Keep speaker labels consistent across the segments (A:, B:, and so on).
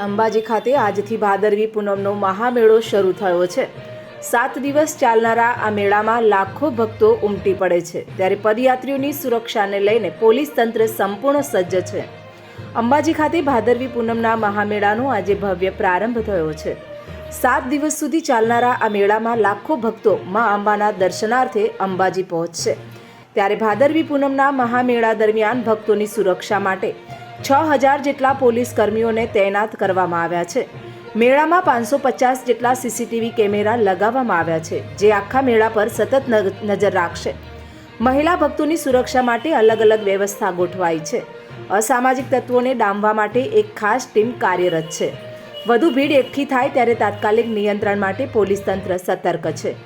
A: અંબાજી ખાતે આજથી ભાદરવી પૂનમનો મહામેળો શરૂ થયો છે. સાત દિવસ ચાલનારા આ મેળામાં લાખો ભક્તો ઉમટી પડે છે. ત્યારે પદયાત્રીઓની સુરક્ષાને લઈને પોલીસ તંત્ર સંપૂર્ણ સજ્જ છે. અંબાજી ખાતે ભાદરવી પૂનમના મહામેળાનો આજે ભવ્ય પ્રારંભ થયો છે. સાત દિવસ સુધી ચાલનારા આ મેળામાં લાખો ભક્તો મા અંબાના દર્શનાર્થે અંબાજી પહોંચશે. ત્યારે ભાદરવી પૂનમના મહામેળા દરમિયાન ભક્તોની સુરક્ષા માટે છ હજાર જેટલા પોલીસ કર્મીઓને તૈનાત કરવામાં આવ્યા છે. મેળામાં પાંચસો પચાસ જેટલા સીસીટીવી કેમેરા લગાવવામાં આવ્યા છે, જે આખા મેળા પર સતત નજર રાખશે. મહિલા ભક્તોની સુરક્ષા માટે અલગ અલગ વ્યવસ્થા ગોઠવાઈ છે. અસામાજિક તત્વોને ડામવા માટે એક ખાસ ટીમ કાર્યરત છે. વધુ ભીડ એકઠી થાય ત્યારે તાત્કાલિક નિયંત્રણ માટે પોલીસ તંત્ર સતર્ક છે.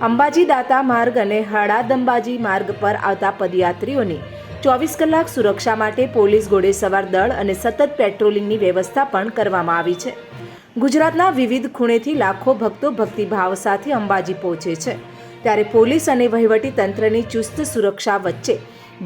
A: અંબાજી દાતા માર્ગ અને હળાદંબાજી માર્ગ પર આવતા પદયાત્રીઓની ચોવીસ કલાક સુરક્ષા માટે પોલીસ ઘોડેસવાર દળ અને સતત પેટ્રોલિંગની વ્યવસ્થા પણ કરવામાં આવી છે. ગુજરાતના વિવિધ ખૂણેથી લાખો ભક્તો ભક્તિભાવ સાથે અંબાજી પહોંચે છે. ત્યારે પોલીસ અને વહીવટી તંત્રની ચુસ્ત સુરક્ષા વચ્ચે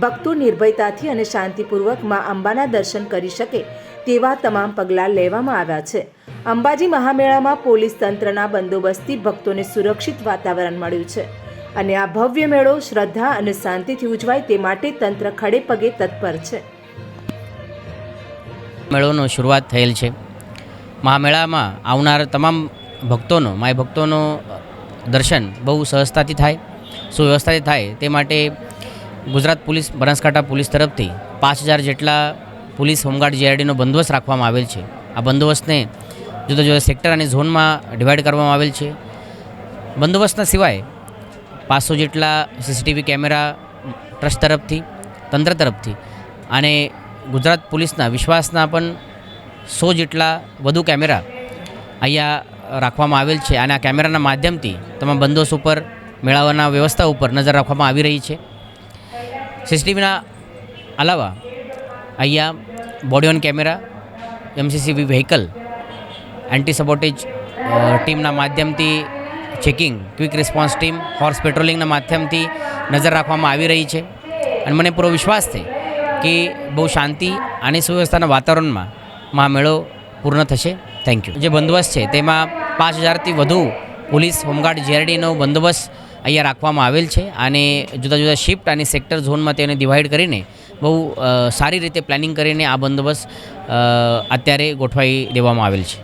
A: ભક્તો નિર્ભયતાથી અને શાંતિપૂર્વકમાં અંબાના દર્શન કરી શકે તેવા તમામ પગલાં લેવામાં આવ્યા છે. અંબાજી મહામેળામાં પોલીસ તંત્રના બંદોબસ્તથી ભક્તોને સુરક્ષિત વાતાવરણ મળ્યું છે. અને આ ભવ્ય મેળો શ્રદ્ધા અને શાંતિથી ઉજવાય તે માટે તંત્ર ખડે પગે તત્પર છે.
B: મેળોનો શરૂઆત થયેલ છે. મહામેળામાં આવનાર તમામ ભક્તોનો, માય ભક્તોનો દર્શન બહુ સહજતાથી થાય, સુવ્યવસ્થાથી થાય. તે માટે ગુજરાત પોલીસ, બનાસકાંઠા પોલીસ તરફથી પાંચ હજાર જેટલા પોલીસ હોમગાર્ડ જીઆરડીનો બંદોબસ્ત રાખવામાં આવેલ છે. આ બંદોબસ્તને જુદા જુદા સેક્ટર અને ઝોનમાં ડિવાઈડ કરવામાં આવેલ છે. બંદોબસ્તના સિવાય પાંચસો જેટલા સીસીટીવી કેમેરા ટ્રસ્ટ તરફથી, તંત્ર તરફથી અને ગુજરાત પોલીસના વિશ્વાસના પણ સો જેટલા વધુ કેમેરા અહીંયા રાખવામાં આવેલ છે. અને આ કેમેરાના માધ્યમથી તમામ બંદોસ ઉપર મેળાવાના વ્યવસ્થા ઉપર નજર રાખવામાં આવી રહી છે. સીસીટીવીના અલાવા અહીંયા body on camera MCCV vehicle, anti sabotage ટીમના માધ્યમથી checking quick response team horse પેટ્રોલિંગના માધ્યમથી નજર રાખવામાં આવી રહી છે. અને મને પૂરો વિશ્વાસ છે કે બહુ શાંતિ અને સુવ્યવસ્થાના વાતાવરણમાં મા મેળો પૂર્ણ થશે. થેન્ક યુ જે બંદોબસ્ત છે તેમાં પાંચ હજારથી વધુ પોલીસ, હોમગાર્ડ જીઆરડીનો બંદોબસ્ત અહીંયા રાખવામાં આવેલ છે અને જુદા જુદા શિફ્ટ અને સેક્ટર ઝોનમાં તેને ડિવાઈડ કરીને બહુ સારી રીતે પ્લાનિંગ કરીને આ બંદોબસ્ત અત્યારે ગોઠવાઈ દેવામાં આવેલ છે.